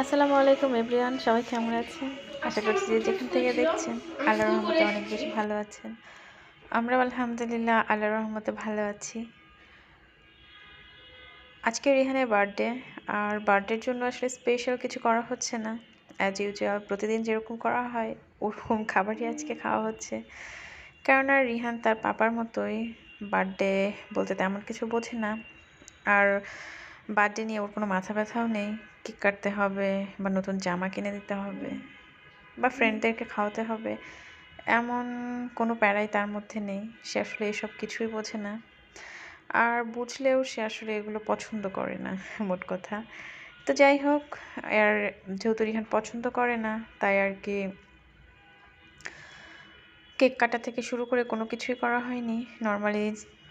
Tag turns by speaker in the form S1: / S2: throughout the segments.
S1: আসসালামু আলাইকুম, এভরিওয়ান। সবাই কেমন আছেন? আশা করছি যে যেখান থেকে দেখছেন, আল্লাহর রহমতে অনেক বেশি ভালো আছেন। আমরা আলহামদুলিল্লাহ আল্লাহর রহমতে ভালো আছি। আজকে রিহানের বার্থডে, আর বার্থডের জন্য আসলে স্পেশাল কিছু করা হচ্ছে না। অ্যাজ ইউজুয়াল প্রতিদিন যেরকম করা হয়, ওরকম খাবারই আজকে খাওয়া হচ্ছে। কেননা রিহান তার পাপার মতোই বার্থডে বলতে তেমন কিছু বোঝে না। আর বার্থডে নিয়ে ওর কোনো মাথা ব্যথাও নেই। কেক কাটতে হবে বা নতুন জামা কিনে দিতে হবে বা ফ্রেন্ডদেরকে খাওয়াতে হবে, এমন কোনো প্যারাই তার মধ্যে নেই। সে আসলে এসব কিছুই বোঝে না। আর বুঝলেও সে আসলে এগুলো পছন্দ করে না, মোট কথা। তো যাই হোক, আর যেহেতু রিহান পছন্দ করে না, তাই আর কি কেক কাটা থেকে শুরু করে কোনো কিছুই করা হয়নি। নর্মালি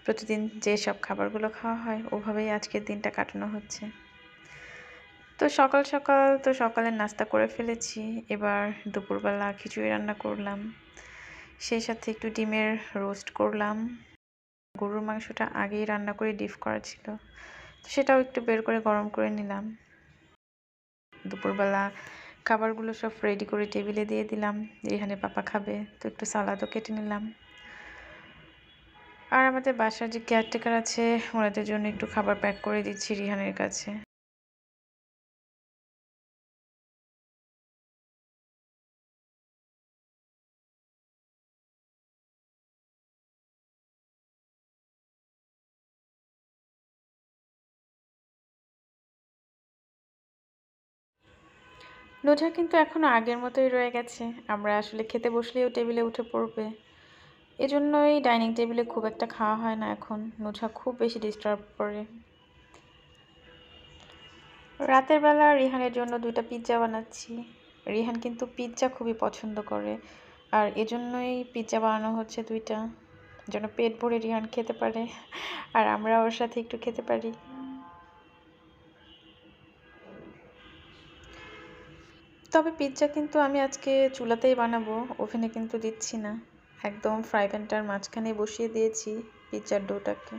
S1: প্রতিদিন যে সব খাবারগুলো খাওয়া হয়, ওভাবেই আজকের দিনটা কাটানো হচ্ছে। তো সকাল সকাল তো সকালের নাস্তা করে ফেলেছি। এবার দুপুরবেলা খিচুড়ি রান্না করলাম। সেই সাথে একটু ডিমের রোস্ট করলাম। গরুর মাংসটা আগেই রান্না করে ডিপ করা ছিল। তো সেটাও একটু বের করে গরম করে নিলাম। দুপুরবেলা খাবারগুলো সব রেডি করে টেবিলে দিয়ে দিলাম। এখানে পাপা খাবে, তো একটু সালাদও কেটে নিলাম। আর আমাদের বাসার যে কেয়ারটেকার আছে, ওনাদের জন্য একটু খাবার প্যাক করে দিচ্ছি রিহানের কাছে। নোজা কিন্তু এখনও আগের মতোই রয়ে গেছে। আমরা আসলে খেতে বসলেও টেবিলে উঠে পড়বে। এজন্যই ডাইনিং টেবিলে খুব একটা খাওয়া হয় না এখন। নোঝা খুব বেশি ডিস্টার্ব করে। রাতের বেলা রিহানের জন্য দুইটা পিৎজা বানাচ্ছি। রিহান কিন্তু পিৎজা খুবই পছন্দ করে। আর এজন্যই পিৎজা বানানো হচ্ছে দুইটা। যেন পেট ভরে রিহান খেতে পারে। আর আমরা ওর সাথে একটু খেতে পারি। তবে পিৎজা কিন্তু আমি আজকে চুলাতেই বানাবো। ওভেনে কিন্তু দিচ্ছি না। একদম ফ্রাই প্যানটার মাঝখানে বসিয়ে দিয়েছি পিৎজার ডোটাকে।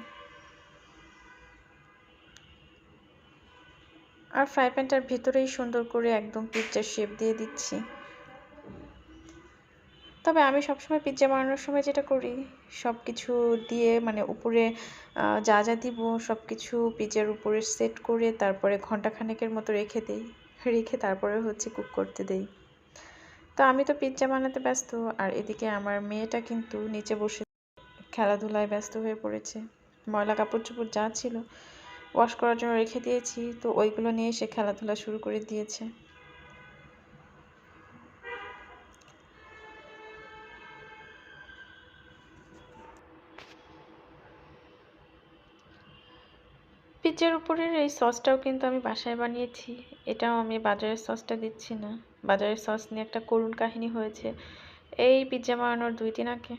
S1: আর ফ্রাই প্যানটার ভিতরেই সুন্দর করে একদম পিৎজার শেপ দিয়ে দিচ্ছি। তবে আমি সবসময় পিৎজা বানানোর সময় যেটা করি সব কিছু দিয়ে মানে উপরে যা যা দিব সব কিছু পিৎজার উপরে সেট করে তারপরে ঘণ্টা খানেকের মতো রেখে দিই। রেখে তারপরে হচ্ছে কুক করতে দেই। তো আমি তো পিৎজা বানাতে ব্যস্ত আর এদিকে আমার মেয়েটা কিন্তু নিচে বসে খেলাধুলায় ব্যস্ত হয়ে পড়েছে। ময়লা কাপড় চোপড় যা ছিল ওয়াশ করার জন্য রেখে দিয়েছি, তো ওইগুলো নিয়ে সে খেলাধুলা শুরু করে দিয়েছে। পিৎজার উপরের এই সসটাও কিন্তু আমি বাসায় বানিয়েছি। এটাও আমি বাজারের সসটা দিচ্ছি না। বাজারের সস নিয়ে একটা করুণ কাহিনী হয়েছে। এই পিৎজা বানানোর দুই দিন আগে।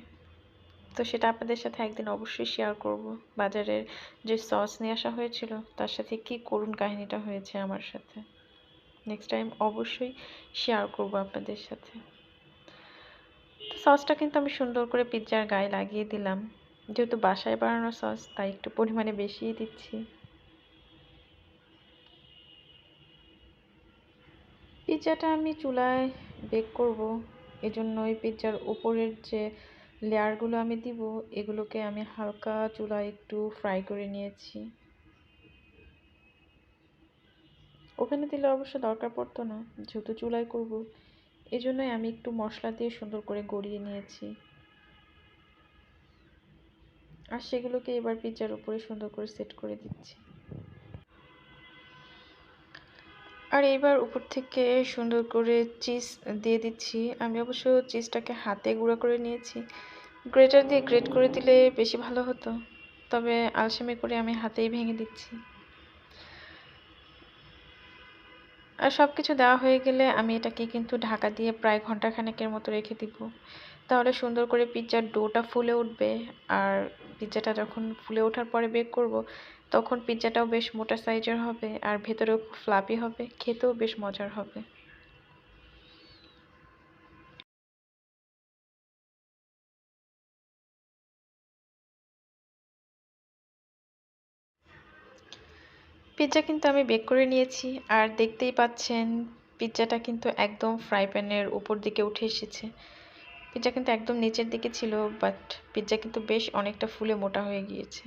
S1: তো সেটা আপনাদের সাথে একদিন অবশ্যই শেয়ার করব। বাজারের যে সস নিয়ে আসা হয়েছিল, তার সাথে কি করুণ কাহিনীটা হয়েছে আমার সাথে। নেক্সট টাইম অবশ্যই শেয়ার করব আপনাদের সাথে। তো সসটা কিন্তু আমি সুন্দর করে পিৎজার গায়ে লাগিয়ে দিলাম। যেহেতু বাসায় বানানো সস, তাই একটু পরিমাণে বেশিই দিচ্ছি। পিৎজাটা আমি চুলায় বেক করব। এজন্য ওই পিৎজার উপরের যে লেয়ারগুলো আমি দিব, এগুলোকে আমি হালকা চুলায় একটু ফ্রাই করে নিয়েছি। ওখানে দিলে অবশ্য দরকার পড়তো না, যেহেতু চুলায় করব। এজন্যই আমি একটু মশলা দিয়ে সুন্দর করে গড়িয়ে নিয়েছি। আর সেগুলোকে এবার পিৎজার উপরে সুন্দর করে সেট করে দিচ্ছি। আর এইবার উপর থেকে সুন্দর করে চিজ দিয়ে দিচ্ছি। আমি অবশ্য চিজটাকে হাতে গুঁড়ো করে নিয়েছি। গ্রেটার দিয়ে গ্রেট করে দিলে বেশি ভালো হতো। তবে আলসেমি করে আমি হাতেই ভেঙে দিচ্ছি। আর সব কিছু দেওয়া হয়ে গেলে আমি এটাকে কিন্তু ঢাকা দিয়ে প্রায় ঘন্টাখানেকের মতো রেখে দিব। তাহলে সুন্দর করে পিৎজার ডোটা ফুলে উঠবে। আর পিৎজাটা যখন ফুলে ওঠার পরে বেক করব তখন পিৎজাটাও বেশ মোটা সাইজের হবে আর ভেতরেও ফ্লাপি হবে, খেতেও বেশ মজার হবে। পিৎজা কিন্তু আমি বেক করে নিয়েছি আর দেখতেই পাচ্ছেন পিৎজাটা কিন্তু একদম ফ্রাই প্যানের উপর দিকে উঠে এসেছে। পিৎজা কিন্তু একদম নিচের দিকে ছিল বাট পিৎজা কিন্তু বেশ অনেকটা ফুলে মোটা হয়ে গিয়েছে।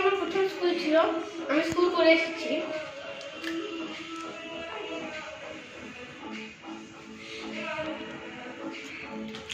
S2: আমার প্রথম স্কুল ছিল। আমি স্কুল করে এসেছি।